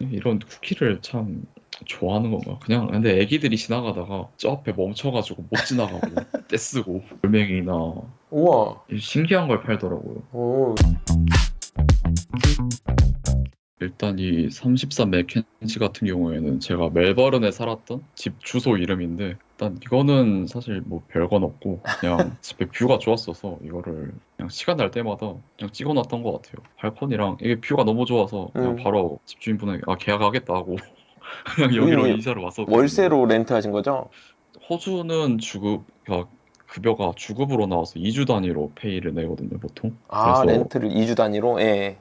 이런 쿠키를 참 좋아하는 건가? 그냥 근데 애기들이 지나가다가 저 앞에 멈춰가지고 못 지나가고 떼쓰고 돌멩이나 우와. 신기한 걸 팔더라고요. 오. 일단 이 33 맥켄지 같은 경우에는 제가 멜버른에 살았던 집 주소 이름인데 일단 이거는 사실 뭐 별건 없고 그냥 집에 뷰가 좋았어서 이거를 그냥 시간 날 때마다 그냥 찍어놨던 것 같아요. 발코니랑 이게 뷰가 너무 좋아서 그냥 음. 바로 집주인분에게 아 계약하겠다 하고 그냥 여기로 이거 이사를 왔었거든요. 월세로 렌트하신 거죠? 호주는 주급 그러니까 급여가 주급으로 나와서 2주 단위로 페이를 내거든요 보통. 아, 그래서- 렌트를 2주 단위로? 예.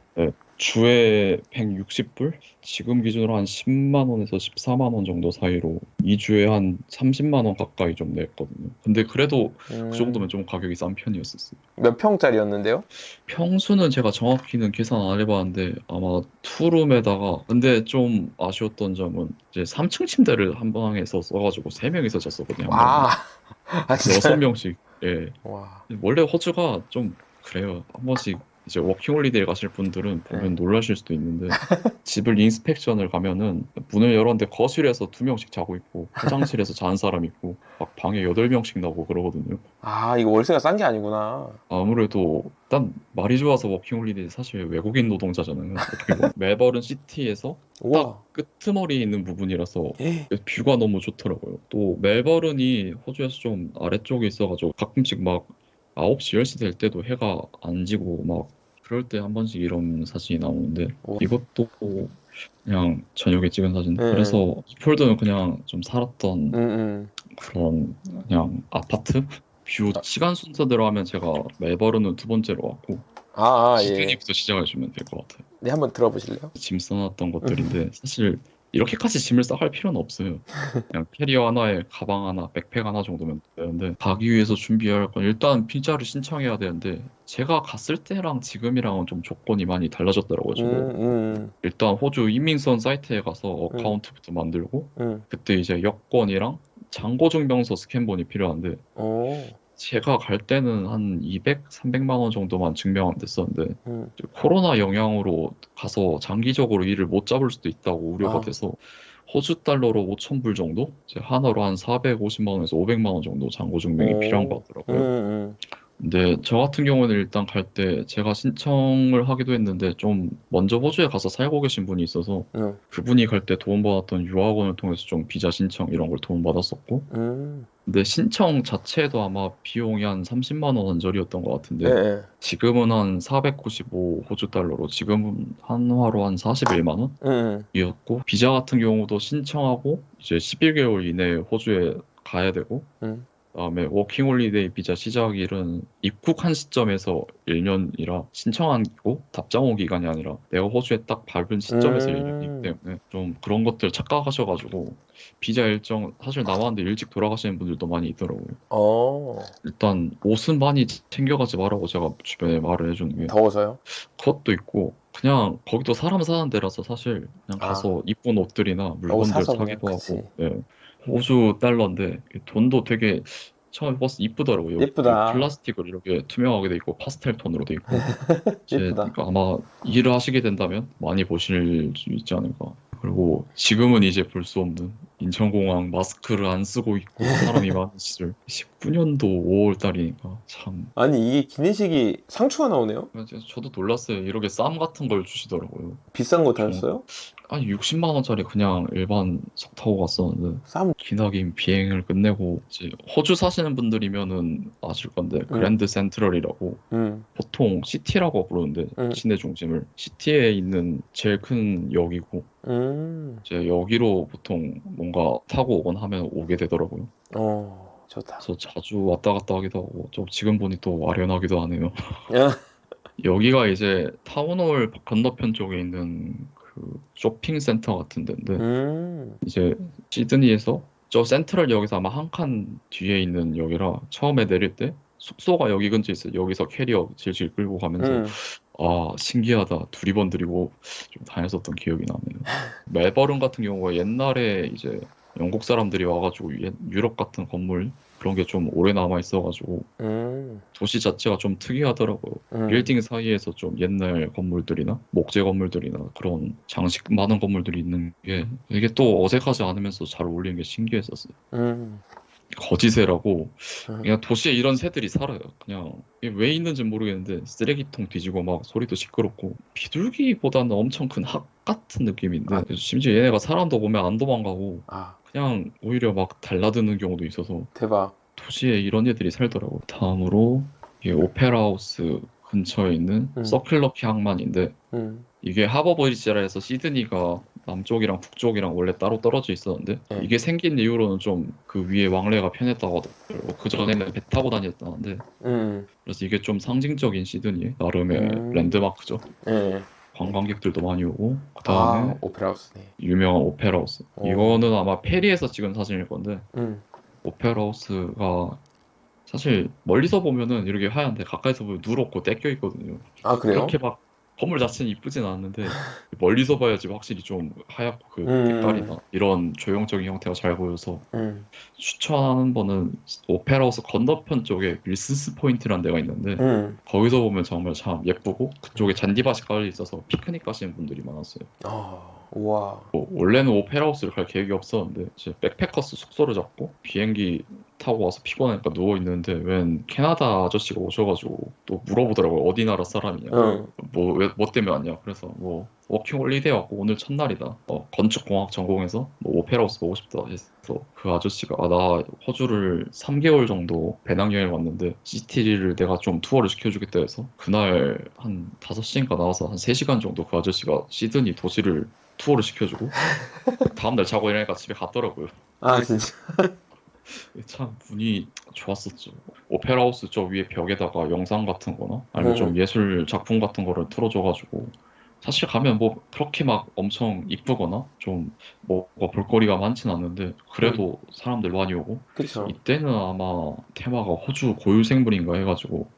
주에 160불? 지금 기준으로 한 10만 원에서 14만 원 정도 사이로 2주에 한 30만 원 가까이 좀 냈거든요. 근데 그래도 음, 그 정도면 좀 가격이 싼 편이었었어요. 몇 평짜리였는데요? 평수는 제가 정확히는 계산 안 해봤는데 아마 투룸에다가 근데 좀 아쉬웠던 점은 이제 3층 침대를 한 방에서 써가지고 3명이서 잤었거든요. 한 아, 방에. 아 진짜. 6명씩. 예. 와. 원래 호주가 좀 그래요. 한 번씩 이제 워킹홀리데이 가실 분들은 보면 네. 놀라실 수도 있는데 집을 인스펙션을 가면은 문을 열었는데 거실에서 두 명씩 자고 있고 화장실에서 자는 사람 있고 막 방에 여덟 명씩 나고 그러거든요. 아, 이거 월세가 싼 게 아니구나. 아무래도 일단 말이 좋아서 워킹홀리데이 사실 외국인 노동자잖아요. 보면. 멜버른 시티에서 우와. 끄트머리에 있는 부분이라서 예. 뷰가 너무 좋더라고요. 또 멜버른이 호주에서 좀 아래쪽에 있어가지고 가끔씩 막 9시, 10시 될 때도 해가 안 지고 막 그럴 때 한 번씩 이런 사진이 나오는데 오. 이것도 그냥 저녁에 찍은 사진. 네. 그래서 이 폴더는 그냥 좀 살았던 음, 음. 그런 그냥 아파트? 뷰 아. 시간 순서대로 하면 제가 멜버른은 두 번째로 왔고 아, 아, 예. 시드니부터 시작해주면 될 것 같아요. 네, 한번 들어보실래요? 짐 써놨던 것들인데 사실 이렇게까지 짐을 싸갈 필요는 없어요. 그냥 캐리어 하나에 가방 하나, 백팩 하나 정도면 되는데 가기 위해서 준비할 건 일단 비자를 신청해야 되는데 제가 갔을 때랑 지금이랑은 좀 조건이 많이 달라졌더라고요. 음, 음, 일단 호주 이민선 사이트에 가서 어카운트부터 만들고 음. 그때 이제 여권이랑 장고 증명서 스캔본이 필요한데 오. 제가 갈 때는 한 200, 300만 원 정도만 증명하면 됐었는데 음. 코로나 영향으로 가서 장기적으로 일을 못 잡을 수도 있다고 우려가 아. 돼서 호주 달러로 5천 불 정도? 이제 하나로 한 450만 원에서 500만 원 정도 장고 증명이 오. 필요한 것 음, 같더라고요. 음. 근데 저 같은 경우는 일단 갈 때 제가 신청을 하기도 했는데 좀 먼저 호주에 가서 살고 계신 분이 있어서 음. 그분이 갈 때 도움받았던 유학원을 통해서 좀 비자 신청 이런 걸 도움받았었고 음. 근데 신청 자체도 아마 비용이 한 30만 원 언저리였던 것 같은데 예, 예. 지금은 한 495 호주 달러로 지금은 한화로 한 41만 음, 원이었고 비자 같은 경우도 신청하고 이제 11개월 이내에 호주에 가야 되고 음. 그다음에 워킹홀리데이 비자 시작일은 입국한 시점에서 1년이라 신청한 거 답장 온 기간이 아니라 내가 호주에 딱 밟은 시점에서 음. 1년이기 때문에 좀 그런 것들 착각하셔가지고 비자 일정 사실 남았는데 일찍 돌아가시는 분들도 많이 있더라고요. 어. 일단 옷은 많이 챙겨가지 말라고 제가 주변에 말을 해주는 게 더워서요? 그것도 있고 그냥 거기도 사람 사는 데라서 사실 그냥 아. 가서 이쁜 옷들이나 물건들 사기도 하고 예. 호주 달러인데 돈도 되게 처음에 버스 이쁘더라고요. 예쁘다. 플라스틱으로 이렇게 투명하게 돼 있고 파스텔 톤으로 돼 있고 예쁘다. 그러니까 아마 일을 하시게 된다면 많이 보실 수 있지 않을까. 그리고 지금은 이제 볼 수 없는 인천공항 마스크를 안 쓰고 있고 사람이 많은 시절 19년도 5월 달이니까 참 아니, 이게 기내식이 상추가 나오네요? 그래서 저도 놀랐어요. 이렇게 쌈 같은 걸 주시더라고요. 비싼 거 타셨어요? 아니 60만 원짜리 그냥 일반 석 타고 갔었는데 쌈. 기나긴 비행을 끝내고 이제 호주 사시는 분들이면은 아실 건데 그랜드 센트럴이라고 음. 보통 시티라고 부르는데 음. 시내 중심을 시티에 있는 제일 큰 역이고 음. 이제 여기로 보통 뭔가 타고 오거나 하면 오게 되더라고요. 어. 좋다. 그래서 자주 왔다 갔다 하기도 하고 좀 지금 보니 또 아련하기도 하네요. 야. 여기가 이제 타운홀 건너편 쪽에 있는 그 쇼핑 센터 같은 데인데 음. 이제 시드니에서 저 센트럴 역에서 아마 한 칸 뒤에 있는 역이라 처음에 내릴 때 숙소가 여기 근처에 있어요. 여기서 캐리어 질질 끌고 가면서 음. 아 신기하다 두리번 들이고 좀 다녔었던 기억이 나네요. 멜버른 같은 경우가 옛날에 이제 영국 사람들이 와가지고 옛- 유럽 같은 건물 그런 게 좀 오래 남아 있어가지고 음. 도시 자체가 좀 특이하더라고요. 음. 빌딩 사이에서 좀 옛날 건물들이나 목재 건물들이나 그런 장식 많은 건물들이 있는 게 이게 또 어색하지 않으면서 잘 어울리는 게 신기했었어요. 음. 거지새라고 음. 그냥 도시에 이런 새들이 살아요. 그냥 이게 왜 있는지 모르겠는데 쓰레기통 뒤지고 막 소리도 시끄럽고 비둘기보다는 엄청 큰 학 같은 느낌인데 아. 심지어 얘네가 사람도 보면 안 도망가고 아, 그냥 오히려 막 달라드는 경우도 있어서 대박. 도시에 이런 애들이 살더라고. 다음으로 이게 오페라 하우스 근처에 있는 음. 서큘러키 항만인데 음. 이게 하버 브리지라 해서 시드니가 남쪽이랑 북쪽이랑 원래 따로 떨어져 있었는데 네. 이게 생긴 이후로는 좀 그 위에 왕래가 편했다고 하더라고. 그 전에는 배 타고 다녔다는데 음. 그래서 이게 좀 상징적인 시드니의 나름의 음. 랜드마크죠. 예. 관광객들도 많이 오고 그 다음에 아, 오페라 하우스네. 유명한 오페라 하우스. 어. 이거는 아마 페리에서 찍은 사진일 건데 음. 오페라 하우스가 사실 멀리서 보면은 이렇게 하얀데 가까이서 보면 누렇고 떼껴 있거든요. 아, 그래요? 그렇게 막 건물 자체는 이쁘진 않은데 멀리서 봐야지 확실히 좀 하얗고 그 음. 색깔이나 이런 조형적인 형태가 잘 보여서 음. 추천하는 거는 오페라 하우스 건너편 쪽에 윌슨스 포인트라는 데가 있는데 음. 거기서 보면 정말 참 예쁘고 그쪽에 잔디밭이 깔려 있어서 피크닉 가시는 분들이 많았어요. 아, 우와. 뭐 원래는 오페라 하우스를 갈 계획이 없었는데 이제 백패커스 숙소를 잡고 비행기 타고 와서 피곤하니까 누워 있는데 웬 캐나다 아저씨가 오셔가지고 또 물어보더라고요 어디 나라 사람이냐 응. 뭐, 왜, 뭐 때문에 왔냐 그래서 뭐 워킹 홀리데이 왔고 오늘 첫날이다 어, 건축공학 전공해서 뭐 오페라 하우스 보고 싶다 해서 그 아저씨가 아 나 호주를 3개월 정도 배낭여행 왔는데 시티를 내가 좀 투어를 시켜주겠다 해서 그날 한 5시인가 나와서 한 3시간 정도 그 아저씨가 시드니 도시를 투어를 시켜주고 다음날 자고 일어나니까 집에 갔더라고요 아, 진짜. 참 운이 좋았었죠. 오페라 하우스 저 위에 벽에다가 영상 같은 거나 아니면 음. 좀 예술 작품 같은 거를 틀어줘가지고 사실 가면 뭐 그렇게 막 엄청 이쁘거나 좀 뭐가 볼거리가 많진 않는데 그래도 사람들 많이 오고 그쵸. 이때는 아마 테마가 호주 고유생물인가 해가지고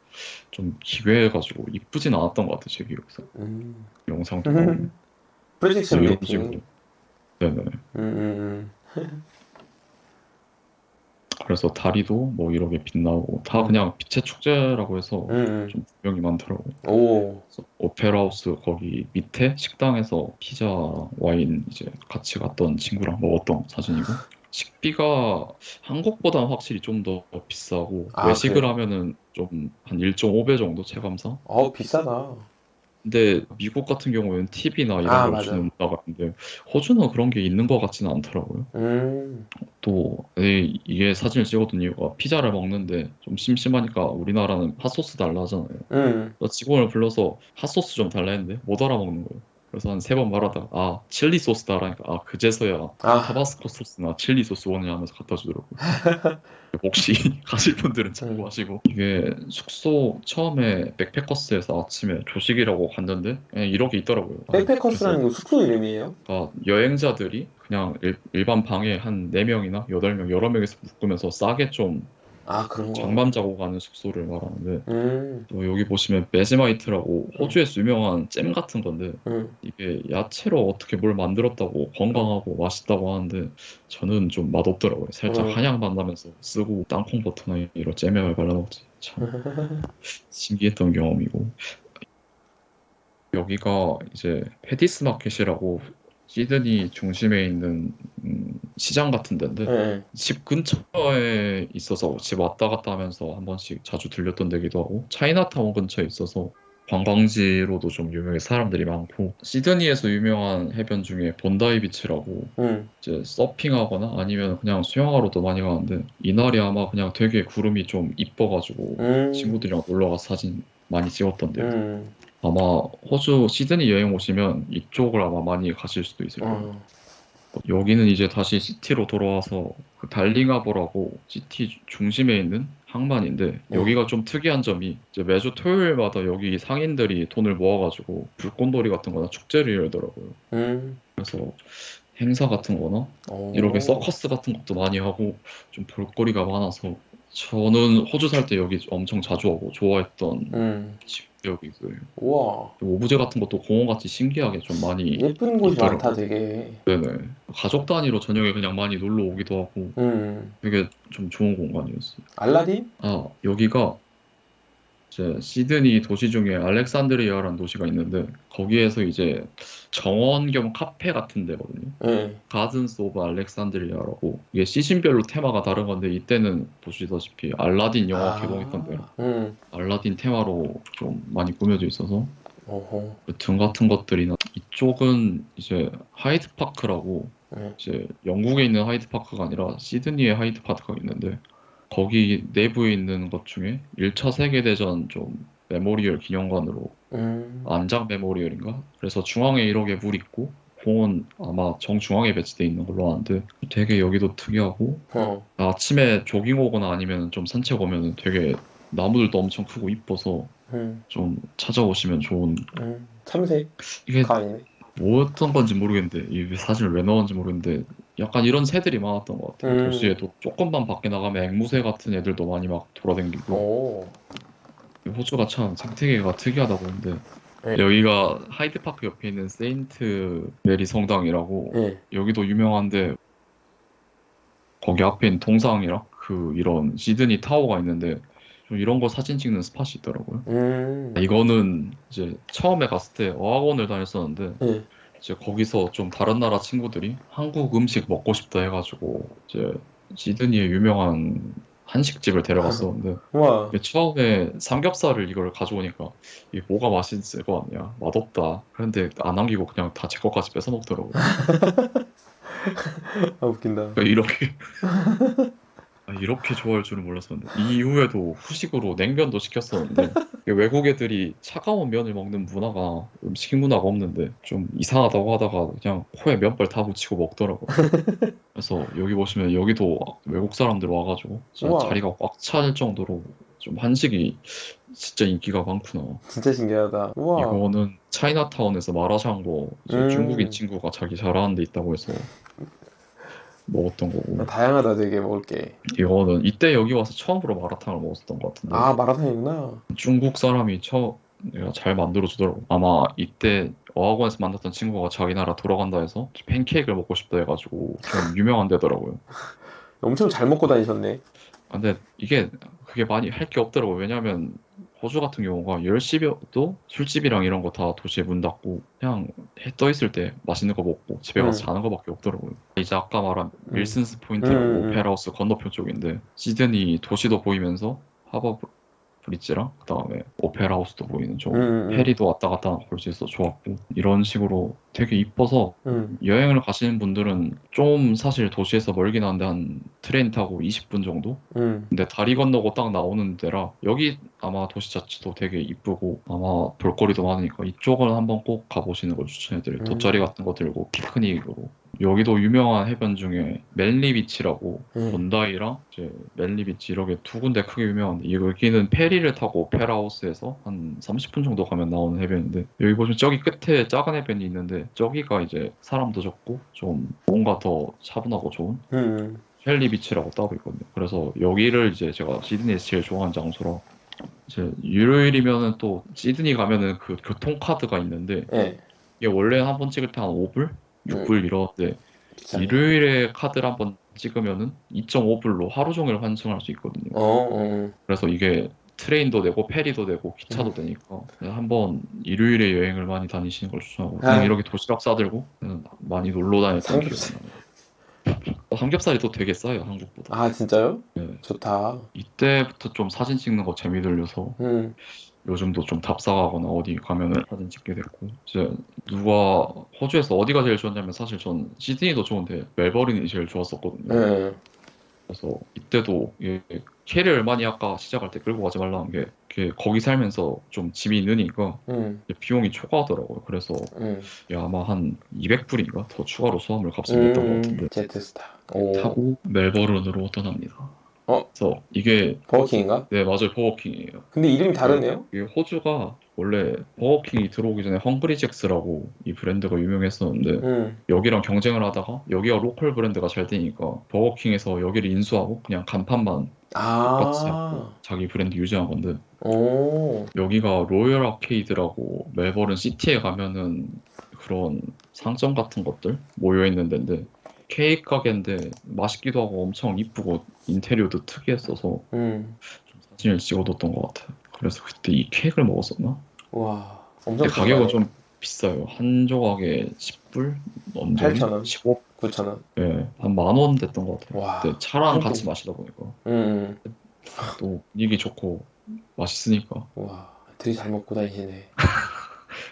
좀 기괴해가지고 이쁘진 않았던 것 같아요 제 기억에서 음. 영상도 음. 프로젝션. 식으로 네네 음, 그래서 다리도 뭐 이렇게 빛나고 다 음. 그냥 빛의 축제라고 해서 음. 음, 좀 분명히 많더라고요. 음. 오. 그래서 오페라 하우스 거기 밑에 식당에서 피자 와인 이제 같이 갔던 친구랑 먹었던 사진이고 식비가 한국보다는 확실히 좀 더 비싸고 아, 외식을 그래요? 하면은 좀 한 1.5배 정도 체감상 어우, 비싸다. 근데 미국 같은 경우에는 팁이나 이런 아, 걸 맞아요. 주는 문화가 있는데 호주는 그런 게 있는 것 같지는 않더라고요. 음. 또 에, 이게 사진을 찍었던 이유가 피자를 먹는데 좀 심심하니까 우리나라는 핫소스 달라 하잖아요. 음. 직원을 불러서 핫소스 좀 달라 했는데 못 알아먹는 거예요. 그래서 한 세 번 말하다가 아 칠리 소스 달라니까 아 그제서야 아, 타바스코 소스나 칠리 소스 원이냐 하면서 갖다 주더라고요. 혹시 가실 분들은 음. 참고하시고 이게 숙소 처음에 백패커스에서 아침에 조식이라고 갔는데 그냥 이렇게 있더라고요. 아, 백패커스라는 거 숙소 이름이에요? 그러니까 여행자들이 그냥 일, 반 방에 한 4명이나 8명 여러 명이서 묶으면서 싸게 좀 아, 그런 거. 장밤 자고 가는 숙소를 말하는데 음. 또 여기 보시면 베지마이트라고 호주에서 유명한 잼 같은 건데 음. 이게 야채로 어떻게 뭘 만들었다고 건강하고 맛있다고 하는데 저는 좀 맛없더라고요. 살짝 음. 한약 만나면서 쓰고 땅콩 버터나 이런 잼에 발라 먹지. 참 신기했던 경험이고 여기가 이제 페디스 마켓이라고 시드니 중심에 있는 음, 시장 같은 데인데 네. 집 근처에 있어서 집 왔다 갔다 하면서 한 번씩 자주 들렸던 데기도 하고 차이나타운 근처에 있어서 관광지로도 좀 유명해 사람들이 많고 시드니에서 유명한 해변 중에 본다이 비치라고 음. 이제 서핑하거나 아니면 그냥 수영하러도 많이 가는데 이날이 아마 그냥 되게 구름이 좀 이뻐가지고 음. 친구들이랑 놀러 가서 사진 많이 찍었던데요. 음. 아마 호주 시드니 여행 오시면 이쪽을 아마 많이 가실 수도 있을 거예요. 어. 여기는 이제 다시 시티로 돌아와서 그 달링하버라고 시티 중심에 있는 항만인데 어. 여기가 좀 특이한 점이 이제 매주 토요일마다 여기 상인들이 돈을 모아가지고 불꽃놀이 같은 거나 축제를 열더라고요. 음. 그래서 행사 같은 거나 오. 이렇게 서커스 같은 것도 많이 하고 좀 볼거리가 많아서 저는 호주 살 때 여기 엄청 자주 오고 좋아했던 음. 집 여기 그 우와. 오브제 같은 것도 공원같이 신기하게 좀 많이 예쁜 곳이 있더라고. 많다, 되게. 네네 가족 단위로 저녁에 그냥 많이 놀러 오기도 하고 음. 되게 좀 좋은 공간이었어요. 알라딘? 아 여기가 이제 시드니 도시 중에 알렉산드리아라는 도시가 있는데 거기에서 이제 정원 겸 카페 같은 데거든요. 예. 가든스 오브 알렉산드리아라고 이게 시즌별로 테마가 다른 건데 이때는 보시다시피 알라딘 영화 아. 개봉했던 데 음. 알라딘 테마로 좀 많이 꾸며져 있어서 어허. 그등 같은 것들이나 이쪽은 이제 하이드 파크라고 예. 이제 영국에 있는 하이드 파크가 아니라 시드니에 하이드 파크가 있는데 거기 내부에 있는 것 중에 1차 세계대전 좀 메모리얼 기념관으로 음. 안장 메모리얼인가? 그래서 중앙에 이렇게 물 있고 공은 아마 정중앙에 배치돼 있는 걸로 아는데 되게 여기도 특이하고 어. 아침에 조깅 오거나 아니면 좀 산책 오면은 되게 나무들도 엄청 크고 이뻐서 음. 좀 찾아오시면 좋은 음. 참새가 이게 아니네. 뭐였던 건지 모르겠는데 이 사진을 왜 넣었는지 모르겠는데 약간 이런 새들이 많았던 것 같아요. 음. 도시에도 조금만 밖에 나가면 앵무새 같은 애들도 많이 막 돌아다니고 오. 호주가 참 생태계가 특이하다고 하는데 네. 여기가 하이드파크 옆에 있는 세인트 메리 성당이라고 예. 여기도 유명한데 거기 앞에 있는 동상이랑 그 이런 시드니 타워가 있는데 좀 이런 거 사진 찍는 스팟이 있더라고요. 음. 이거는 이제 처음에 갔을 때 어학원을 다녔었는데 예. 이제 거기서 좀 다른 나라 친구들이 한국 음식 먹고 싶다 해가지고 이제 시드니에 유명한 한식집을 데려갔었는데 우와. 이게 처음에 삼겹살을 이걸 가져오니까 이게 뭐가 맛있을 거 아니야 맛없다. 그런데 안 남기고 그냥 다 제 것까지 뺏어 먹더라고요 아, 웃긴다. 그러니까 이렇게 아, 이렇게 좋아할 줄은 몰랐었는데 이 이후에도 후식으로 냉면도 시켰었는데 외국 애들이 차가운 면을 먹는 문화가 음식 문화가 없는데 좀 이상하다고 하다가 그냥 코에 면발 다 붙이고 먹더라고요. 그래서 여기 보시면 여기도 외국 사람들 와가지고 우와. 자리가 꽉 찰 정도로 좀 한식이 진짜 인기가 많구나. 진짜 신기하다. 우와. 이거는 차이나타운에서 마라샹궈 음. 중국인 친구가 자기 잘하는 데 있다고 해서 먹었던 거고 다양하다, 되게 먹을 게. 이거는 이때 여기 와서 처음으로 마라탕을 먹었던 것 같은데 아, 마라탕이구나. 중국 사람이 처 내가 잘 만들어 주더라고 아마 이때 어학원에서 만났던 친구가 자기 나라 돌아간다 해서 팬케이크를 먹고 싶다 해가지고 좀 유명한 데더라고요 엄청 잘 먹고 다니셨네. 아, 근데 이게 그게 많이 할 게 없더라고요 왜냐면 호주 같은 경우가 10시도 술집이랑 이런 거 다 도시에 문 닫고 그냥 해 떠 있을 때 맛있는 거 먹고 집에 가서 음. 자는 거밖에 없더라고요 이제 아까 말한 음. 윌슨스 포인트라고 음, 음. 오페라하우스 건너편 쪽인데 시드니 도시도 보이면서 하버 브릿지랑 그다음에 오페라 하우스도 보이는 좀 음, 음. 페리도 왔다 갔다 볼 수 있어 좋았고 이런 식으로 되게 이뻐서 음. 여행을 가시는 분들은 좀 사실 도시에서 멀긴 한데 한 트레인 타고 20분 정도? 음. 근데 다리 건너고 딱 나오는 데라 여기 아마 도시 자체도 되게 이쁘고 아마 볼거리도 많으니까 이쪽을 한번 꼭 가보시는 걸 추천해드려요. 음. 돗자리 같은 거 들고 피크닉으로 여기도 유명한 해변 중에 멜리 비치라고 음. 본다이랑 이제 멜리 비치 이렇게 두 군데 크게 유명한데 여기는 페리를 타고 오페라 하우스에서 한 30분 정도 가면 나오는 해변인데 여기 보시면 저기 끝에 작은 해변이 있는데 저기가 이제 사람도 적고 좀 뭔가 더 차분하고 좋은 음. 헬리 비치라고 따로 있거든요. 그래서 여기를 이제 제가 시드니에서 제일 좋아하는 장소라 이제 일요일이면은 또 시드니 가면은 그 교통카드가 있는데 예. 이게 원래 한 번 찍을 때 한 5불? 6불 이러는데 비싸네. 일요일에 카드를 한번 찍으면은 2.5불로 하루 종일 환승할 수 있거든요. 어, 어. 그래서 이게 트레인도 되고 페리도 되고 기차도 음. 되니까 그냥 한번 일요일에 여행을 많이 다니시는 걸 추천하고 그냥 아. 이렇게 도시락 싸들고 그냥 많이 놀러 다녔던 기억이 삼겹살. 나요. 삼겹살이 또 되게 싸요 한국보다. 아, 진짜요? 네. 좋다. 이때부터 좀 사진 찍는 거 재미 들려서 음. 요즘도 좀 답사가거나 어디 가면은 사진 찍게 됐고 이제 누가 호주에서 어디가 제일 좋았냐면 사실 전 시드니도 좋은데 멜버른이 제일 좋았었거든요. 예. 그래서 이때도 이게 캐리를 많이 아까 시작할 때 끌고 가지 말라는 게 이게 거기 살면서 좀 집이 느니까 음. 비용이 초과하더라고요. 그래서 음. 야, 아마 한 200불인가 더 추가로 수화물 값을 냈던 것 같은데 음. 제트스타. 오. 타고 멜버른으로 떠납니다. 어? 그래서 이게 버거킹인가? 네 맞아요 버거킹이에요. 근데 이름이 다르네요? 이게 호주가 원래 버거킹이 들어오기 전에 헝그리잭스라고 이 브랜드가 유명했었는데 음. 여기랑 경쟁을 하다가 여기가 로컬 브랜드가 잘 되니까 버거킹에서 여기를 인수하고 그냥 간판만 똑같이 아. 자기 브랜드 유지한 건데 오. 여기가 로열 아케이드라고 멜버른 시티에 가면은 그런 상점 같은 것들 모여 있는 데인데 케이크 가게인데 맛있기도 하고 엄청 이쁘고 인테리어도 특이했어서 음. 좀 사진을 찍어뒀던 것 같아요. 그래서 그때 이 케이크를 먹었었나? 와. 근데 엄청 가격은 비싸네. 좀 비싸요. 한 조각에 10불? 넘죠? 8,000원. 15? 9,000원. 예, 한 만 원 됐던 것 같아요. 와. 근데 차랑 같이 마시다 보니까 음. 또 분위기 좋고 맛있으니까 와. 되게 잘 먹고 다니시네.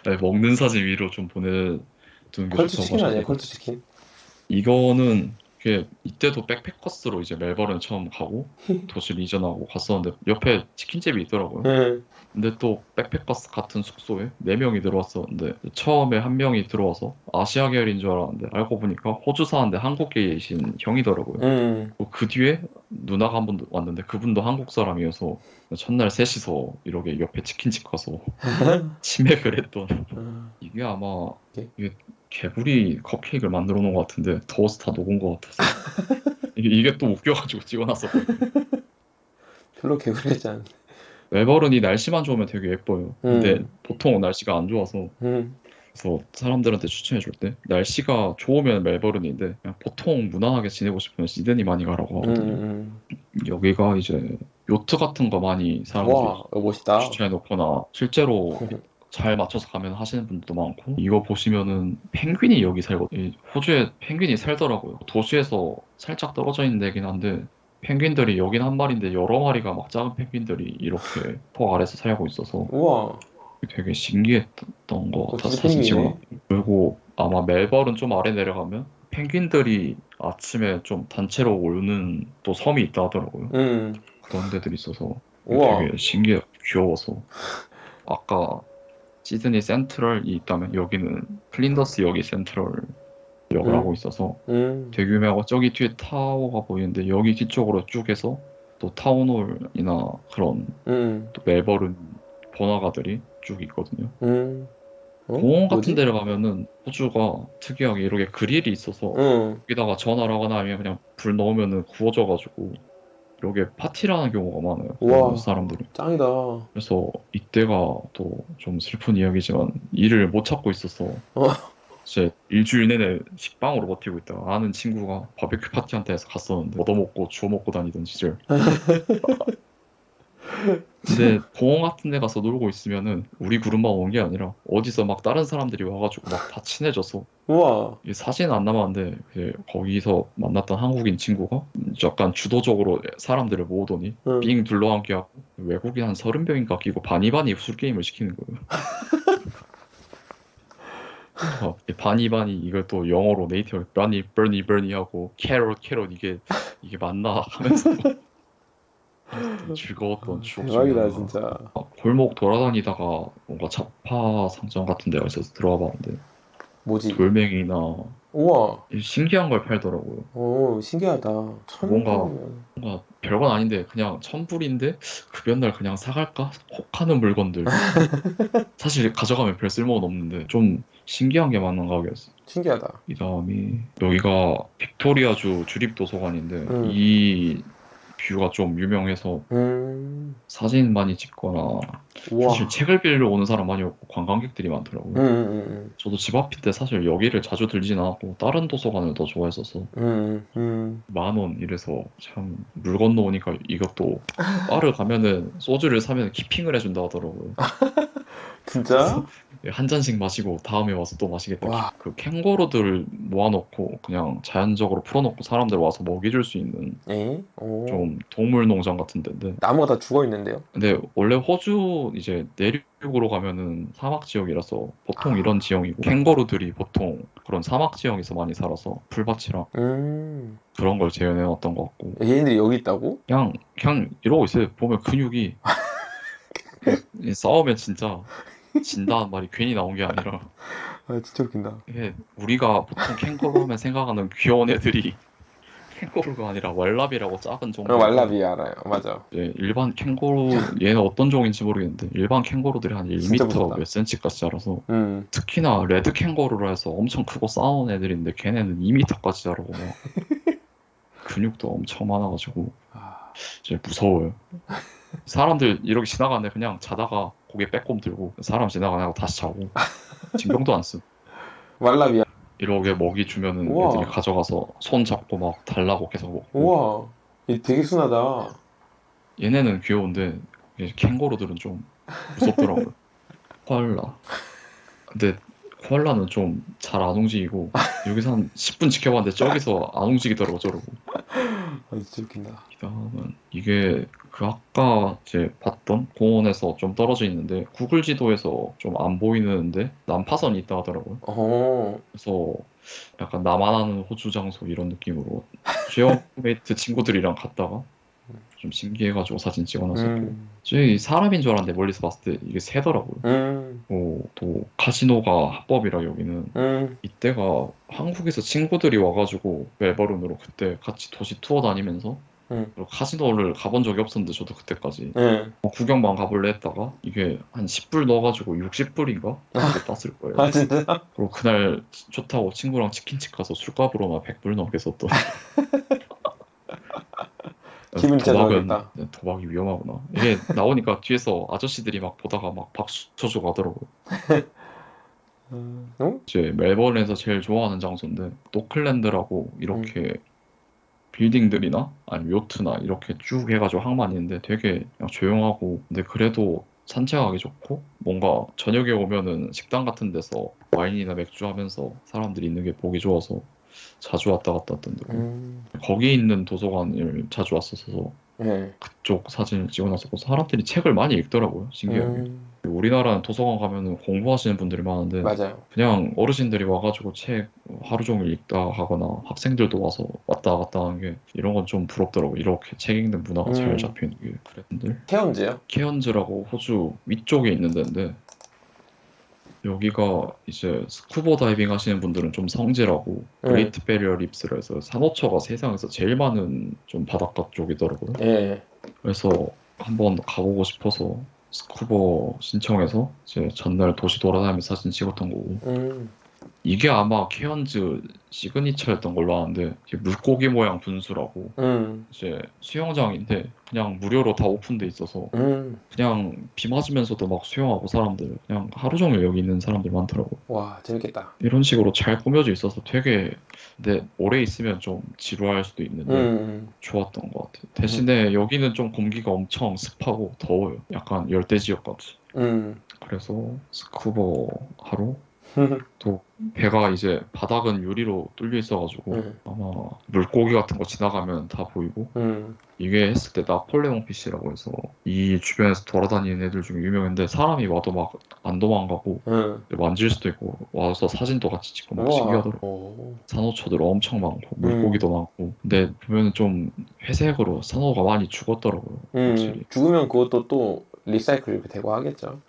네, 먹는 사진 위로 좀 보내두는 게 컬트 좋다고 치킨 아니야? 하셔서 컬트 치킨? 이거는 이게 이때도 백패커스로 이제 멜버른 처음 가고 도시를 이전하고 갔었는데 옆에 치킨집이 있더라고요. 음. 근데 또 백패커스 같은 숙소에 네 명이 들어왔었는데 처음에 한 명이 들어와서 아시아 계열인 줄 알았는데 알고 보니까 호주 사는데 한국계이신 형이더라고요. 음. 어, 그 뒤에 누나가 한 번 왔는데 그분도 한국 사람이어서 첫날 셋이서 이렇게 옆에 치킨집 가서 치맥을 했던 음. 이게 아마 예? 이게 개구리 컵케이크를 만들어 놓은 것 같은데 더워서 다 녹은 것 같아서 이게, 또 웃겨가지고 찍어놨었거든요. 별로 개구리지 않은데. 멜버른이 날씨만 좋으면 되게 예뻐요. 근데 음. 보통 날씨가 안 좋아서 음. 그래서 사람들한테 추천해 줄 때 날씨가 좋으면 멜버른인데 보통 무난하게 지내고 싶으면 시드니 많이 가라고 음. 하거든요. 음. 여기가 이제 요트 같은 거 많이 사람들이 와, 멋있다. 추천해 놓거나 실제로 잘 맞춰서 가면 하시는 분들도 많고 이거 보시면은 펭귄이 여기 살거든요. 이 호주에 펭귄이 살더라고요. 도시에서 살짝 떨어져 있는 데긴 한데 펭귄들이 여긴 한 마리인데 여러 마리가 막 작은 펭귄들이 이렇게 폭 아래서 살고 있어서 우와. 되게 신기했던 것 어, 같아서 진짜 사진. 찍어 그리고 아마 멜버른 좀 아래 내려가면 펭귄들이 아침에 좀 단체로 오는 또 섬이 있다 하더라고요. 음. 그런 데들이 있어서 우와. 되게 신기해 귀여워서 아까 시드니 센트럴이 있다면 여기는 플린더스 역이 센트럴 역을 음. 하고 있어서 음. 되게 유명하고 저기 뒤에 타워가 보이는데 여기 뒤쪽으로 쭉 해서 또 타운홀이나 그런 음. 또 멜버른 번화가들이 쭉 있거든요. 음. 어? 공원 같은 뭐지? 데를 가면은 호주가 특이하게 이렇게 그릴이 있어서 응. 여기다가 전화를 하거나 아니면 그냥 불 넣으면은 구워져가지고 이렇게 파티를 하는 경우가 많아요. 우와. 호주 사람들이. 짱이다. 그래서 이때가 또 좀 슬픈 이야기지만 일을 못 찾고 있어서 어. 이제 일주일 내내 식빵으로 버티고 있다가 아는 친구가 바베큐 파티한테 해서 갔었는데 얻어먹고 주워 먹고 다니던 시절. 근데 공원 같은 데 가서 놀고 있으면은 우리 그룹만 온 게 아니라 어디서 막 다른 사람들이 와가지고 막 다 친해져서 우와. 이 사진 안 남았는데 그 거기서 만났던 한국인 친구가 약간 주도적으로 사람들을 모으더니 응. 빙 둘러앉게 하고 외국인 한 서른 명인가 끼고 바니바니 술 게임을 시키는 거예요. 어, 이 바니 바니 이걸 또 영어로 네이티브 바니 버니 버니 하고 캐럿 캐럿 이게 이게 맞나 하면서 즐거웠던 추억 중에 대박이다 하나. 진짜. 아, 골목 돌아다니다가 뭔가 잡화 상점 같은 데가 있어서 들어가 봤는데 뭐지? 돌멩이나 우와. 신기한 걸 팔더라고요. 오 신기하다. 천 뭔가- 원이면. 뭔가 별건 아닌데 그냥 천불인데 급여날 그냥 사갈까? 혹하는 물건들. 사실 가져가면 별 쓸모는 없는데 좀 신기한 게 많은 가격이었어. 신기하다. 이 다음이 여기가 빅토리아주 주립도서관인데 음. 이 뷰가 좀 유명해서 음. 사진 많이 찍거나 우와. 사실 책을 빌려 오는 사람 많이 없고 관광객들이 많더라고요. 음, 음, 저도 집 앞인데 사실 여기를 자주 들진 않았고 다른 도서관을 더 좋아했어서 음, 음, 음. 만원 이래서 참 물 건너오니까 이것도 바를 가면은 소주를 사면 키핑을 해준다 하더라고요. 진짜? 한 잔씩 마시고 다음에 와서 또 마시겠다. 와. 그 캥거루들을 모아놓고 그냥 자연적으로 풀어놓고 사람들 와서 먹이 줄 수 있는 에? 오. 좀 동물 농장 같은 데인데 나무가 다 죽어 있는데요? 근데 원래 호주 이제 내륙으로 가면은 사막 지역이라서 보통 아. 이런 지형이고 캥거루들이 보통 그런 사막 지형에서 많이 살아서 풀밭이랑 음. 그런 걸 재현해 놨던 것 같고 얘네들이 여기 있다고? 그냥 그냥 이러고 있어요. 보면 근육이 이 싸우면 진짜 진다는 말이 괜히 나온 게 아니라 아 진짜 웃긴다. 이게 우리가 보통 캥거루 하면 생각하는 귀여운 애들이 캥거루가 아니라 왈라비라고 작은 종류. 어, 왈라비 알아요. 맞아. 예, 일반 캥거루 얘는 어떤 종인지 모르겠는데 일반 캥거루들이 한 진짜 1m 무섭다. 몇 센치까지 자라서 음. 특히나 레드 캥거루라 해서 엄청 크고 싸운 애들인데 걔네는 2m까지 자라고 막 근육도 엄청 많아가지고 아, 이제 무서워요. 사람들 이렇게 지나가는데 그냥 자다가 고개 빼꼼 들고 사람 지나가고 다시 자고 징병도 안 쓰. 왈라비. 이렇게 먹이 주면은 우와. 애들이 가져가서 손 잡고 막 달라고 계속 먹고 우와. 얘 되게 순하다. 얘네는 귀여운데 캥거루들은 좀 무섭더라고요. 코알라. 근데 코알라는 좀 잘 안 움직이고 여기서 한 10분 지켜봤는데 저기서 안 움직이더라고 저러고. 아, 진짜 웃긴다. 그다음은 이게 그 아까 이제 봤던 공원에서 좀 떨어져 있는데 구글 지도에서 좀 안 보이는데 난파선이 있다 하더라고요. 어. 그래서 약간 나만 아는 호주 장소 이런 느낌으로 쉐어메이트 친구들이랑 갔다가 좀 신기해가지고 사진 찍어놨었고 음. 저희 사람인 줄 알았는데 멀리서 봤을 때 이게 새더라고요. 음. 어, 또 카지노가 합법이라 여기는 음. 이때가 한국에서 친구들이 와가지고 멜버른으로 그때 같이 도시 투어 다니면서 음. 그리고 카지노를 가본 적이 없었는데 저도 그때까지 음. 어, 구경만 가볼래 했다가 이게 한 10불 넣어가지고 60불인가? 그렇게 땄을 거예요. 아? 그리고 그날 좋다고 친구랑 치킨집 가서 술값으로만 100불 넘게 썼던. 기분 도박은 도박이 위험하구나. 이게 나오니까 뒤에서 아저씨들이 막 보다가 막 박수 쳐주고 하더라고요. 음. 이제 멜버른에서 제일 좋아하는 장소인데 노클랜드라고 이렇게 음. 빌딩들이나 아니면 요트나 이렇게 쭉 해가지고 항만 있는데 되게 조용하고 근데 그래도 산책하기 좋고 뭔가 저녁에 오면은 식당 같은 데서 와인이나 맥주 하면서 사람들이 있는 게 보기 좋아서 자주 왔다 갔다 했던 데 음. 거기 있는 도서관을 자주 왔었어서 네. 그쪽 사진을 찍어놨었고 사람들이 책을 많이 읽더라고요 신기하게 음. 우리나라는 도서관 가면은 공부하시는 분들이 많은데 맞아요. 그냥 어르신들이 와가지고 책 하루 종일 읽다 하거나 학생들도 와서 왔다 갔다 하는 게 이런 건 좀 부럽더라고 이렇게 책 읽는 문화가 음. 잘 잡혀있는 게 그랬는데 케언즈요? 케언즈라고 호주 위쪽에 있는 데인데 여기가 이제 스쿠버 다이빙 하시는 분들은 좀 성지라고 네. 그레이트 베리어 립스라 해서 산호초가 세상에서 제일 많은 좀 바닷가 쪽이더라고요 예. 그래서 한번 가보고 싶어서 스쿠버 신청해서 이제 전날 도시 돌아다니면서 사진 찍었던 거고 음. 이게 아마 케언즈 시그니처였던 걸로 아는데 물고기 모양 분수라고 음. 이제 수영장인데 그냥 무료로 다 오픈돼 있어서 음. 그냥 비 맞으면서도 막 수영하고 사람들 그냥 하루 종일 여기 있는 사람들 많더라고 와, 재밌겠다. 이런 식으로 잘 꾸며져 있어서 되게 근데 오래 있으면 좀 지루할 수도 있는데 음. 좋았던 것 같아요 대신에 여기는 좀 공기가 엄청 습하고 더워요 약간 열대 지역 같이 음. 그래서 스쿠버 하러 또 배가 이제 바닥은 유리로 뚫려 있어가지고 음. 아마 물고기 같은 거 지나가면 다 보이고 음. 이게 했을 때 나폴레옹 피시라고 해서 이 주변에서 돌아다니는 애들 중에 유명한데 사람이 와도 막 안 도망가고 음. 만질 수도 있고 와서 사진도 같이 찍고 막. 신기하더라고 오. 산호초들 엄청 많고 물고기도 많고 근데 보면 좀 회색으로 산호가 많이 죽었더라고요 음. 죽으면 그것도 또 리사이클 되고 하겠죠.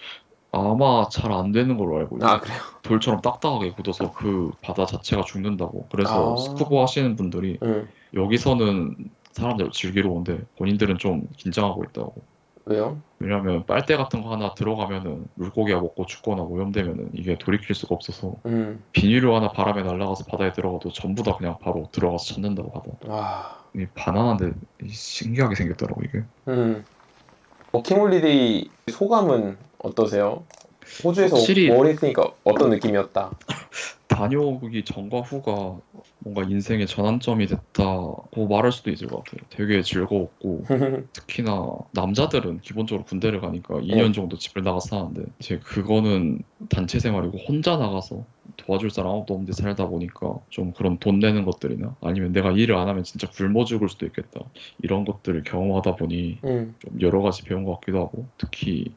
아마 잘 안 되는 걸로 알고 있어요 아, 그래요? 돌처럼 딱딱하게 굳어서 그 바다 자체가 죽는다고 그래서 아. 스쿠버 하시는 분들이 음. 여기서는 사람들 즐기러 오는데 본인들은 좀 긴장하고 있다고. 왜요? 왜냐면 빨대 같은 거 하나 들어가면은 물고기가 먹고 죽거나 오염되면은 이게 돌이킬 수가 없어서 음. 비닐로 하나 바람에 날아가서 바다에 들어가도 전부 다 그냥 바로 들어가서 찾는다고 바다. 와. 이 바나나인데 신기하게 생겼더라고 이게. 음. 워킹홀리데이 소감은 어떠세요? 호주에서 확실히- 오래 있으니까 어떤 느낌이었다? 다녀오기 전과 후가 뭔가 인생의 전환점이 됐다고 말할 수도 있을 것 같아요. 되게 즐거웠고 특히나 남자들은 기본적으로 군대를 가니까 2년 정도 집을 나가서 사는데 이제 그거는 단체 생활이고 혼자 나가서 도와줄 사람 아무도 없는데 살다 보니까 좀 그런 돈 내는 것들이나 아니면 내가 일을 안 하면 진짜 굶어 죽을 수도 있겠다 이런 것들을 경험하다 보니 음. 좀 여러 가지 배운 것 같기도 하고 특히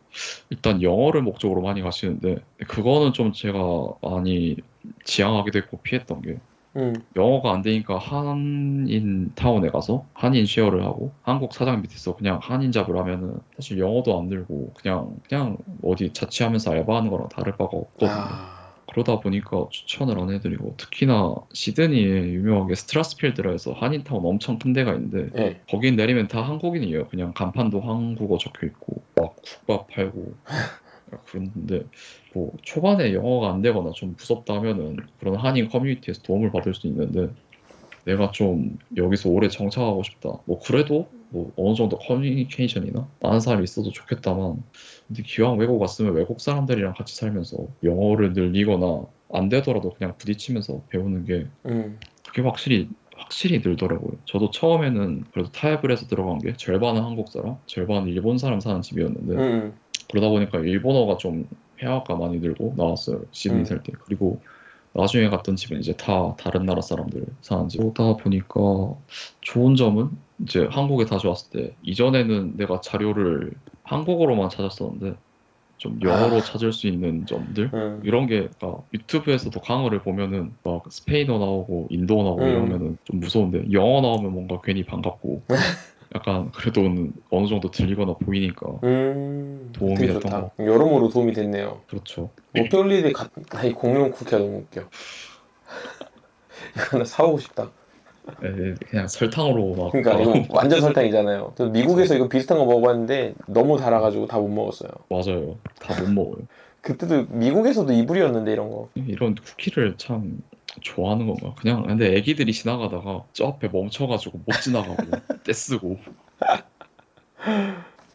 일단 영어를 목적으로 많이 가시는데 그거는 좀 제가 많이 지향하기도 했고 피했던 게 음. 영어가 안 되니까 한인 타운에 가서 한인 쉐어를 하고 한국 사장 밑에서 그냥 한인 잡을 하면은 사실 영어도 안 늘고 그냥 그냥 어디 자취하면서 알바하는 거랑 다를 바가 없거든요. 아. 그러다 보니까 추천을 안 해드리고 특히나 시드니에 유명하게 스트라스필드라 해서 한인타운 엄청 큰 데가 있는데 예. 거긴 내리면 다 한국인이에요. 그냥 간판도 한국어 적혀 있고 막 국밥 팔고 그런데 뭐 초반에 영어가 안 되거나 좀 무섭다 하면은 그런 한인 커뮤니티에서 도움을 받을 수 있는데 내가 좀 여기서 오래 정착하고 싶다. 뭐 그래도 뭐 어느 정도 커뮤니케이션이나 아는 사람이 있어도 좋겠다만 근데 기왕 외국 왔으면 외국 사람들이랑 같이 살면서 영어를 늘리거나 안 되더라도 그냥 부딪히면서 배우는 게 음. 그게 확실히 확실히 늘더라고요. 저도 처음에는 그래도 타협을 해서 들어간 게 절반은 한국 사람, 절반은 일본 사람 사는 집이었는데 음. 그러다 보니까 일본어가 좀 회화가 많이 늘고 나왔어요. 시드니 음. 살 때. 그리고 나중에 갔던 집은 이제 다 다른 나라 사람들 사는 집. 그러다 보니까 좋은 점은 이제 한국에 다시 왔을 때 이전에는 내가 자료를 한국어로만 찾았었는데 좀 영어로 아. 찾을 수 있는 점들 음. 이런 게 그러니까 유튜브에서도 강의를 보면은 막 스페인어 나오고 인도어 나오고 음. 이러면은 좀 무서운데 영어 나오면 뭔가 괜히 반갑고 약간 그래도 어느 정도 들리거나 보이니까 음. 도움이 됐던 좋다. 여러모로 도움이 됐네요. 그렇죠. 워킹홀리데이 가... 아이 공룡 쿠키가 너무 웃겨. 이거 하나 사오고 싶다. 에, 그냥 설탕으로 막 그러니까 어, 이거 완전 설탕이잖아요. 저 미국에서 이거 비슷한 거 먹어봤는데 너무 달아가지고 다 못 먹었어요. 맞아요. 다 못 먹어요. 그때도 미국에서도 이불이었는데 이런 거. 이런 쿠키를 참 좋아하는 건가? 그냥 근데 애기들이 지나가다가 저 앞에 멈춰가지고 못 지나가고 떼쓰고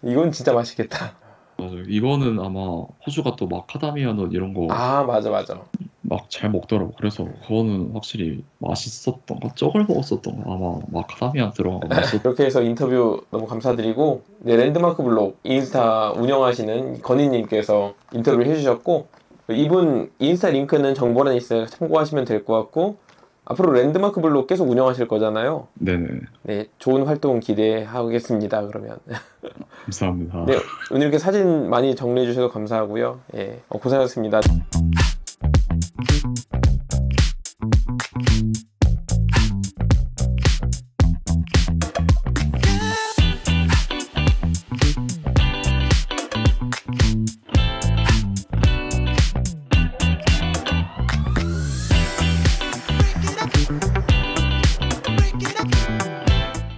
이건 진짜 맛있겠다. 맞아요. 이거는 아마 호주가 또 마카다미아넛 이런 거 아 맞아 맞아. 막 잘 먹더라고. 그래서 그거는 확실히 맛있었던가? 저걸 먹었었던가? 아마 마카다미아 들어간 거 맛있었. 이렇게 해서 인터뷰 너무 감사드리고 네, 랜드마크 블록 인스타 운영하시는 건희님께서 인터뷰를 해주셨고 이분 인스타 링크는 정보란에 있어요. 참고하시면 될 것 같고 앞으로 랜드마크 블록 계속 운영하실 거잖아요. 네네. 네, 좋은 활동 기대하겠습니다. 그러면 감사합니다. 네, 오늘 이렇게 사진 많이 정리해 주셔서 감사하고요. 예, 어, 고생하셨습니다.